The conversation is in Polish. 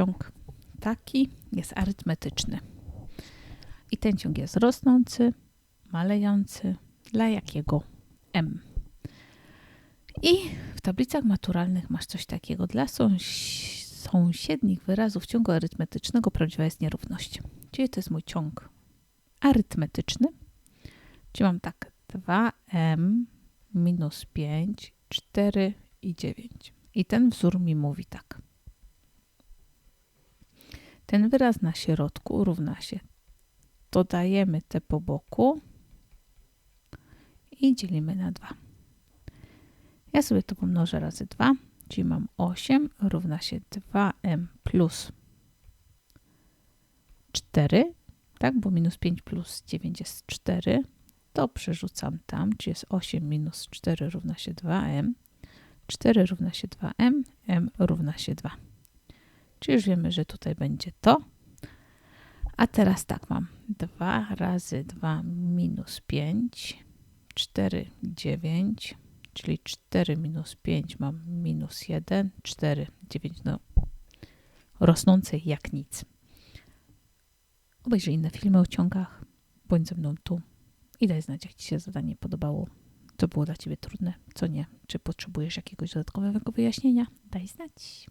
ciąg taki jest arytmetyczny. I ten ciąg jest rosnący, malejący dla jakiego m. I w tablicach maturalnych masz coś takiego. Dla sąs- sąsiednich wyrazów ciągu arytmetycznego prawdziwa jest nierówność. Czyli to jest mój ciąg arytmetyczny. Czyli mam tak 2m minus 5, 4 i 9. I ten wzór mi mówi tak. Ten wyraz na środku równa się. Dodajemy te po boku i dzielimy na 2. Ja sobie to pomnożę razy 2, czyli mam 8 równa się 2m plus 4, tak, bo minus 5 plus 9 jest 4, to przerzucam tam, czyli jest 8 minus 4 równa się 2m, 4 równa się 2m, m równa się 2. Czyli już wiemy, że tutaj będzie to. A teraz tak mam 2 razy 2 minus 5, 4, 9, czyli 4 minus 5 mam minus 1, 4, 9, no rosnące jak nic. Obejrzyj inne filmy o ciągach, bądź ze mną tu i daj znać, jak Ci się zadanie podobało, co było dla Ciebie trudne, co nie, czy potrzebujesz jakiegoś dodatkowego wyjaśnienia, daj znać.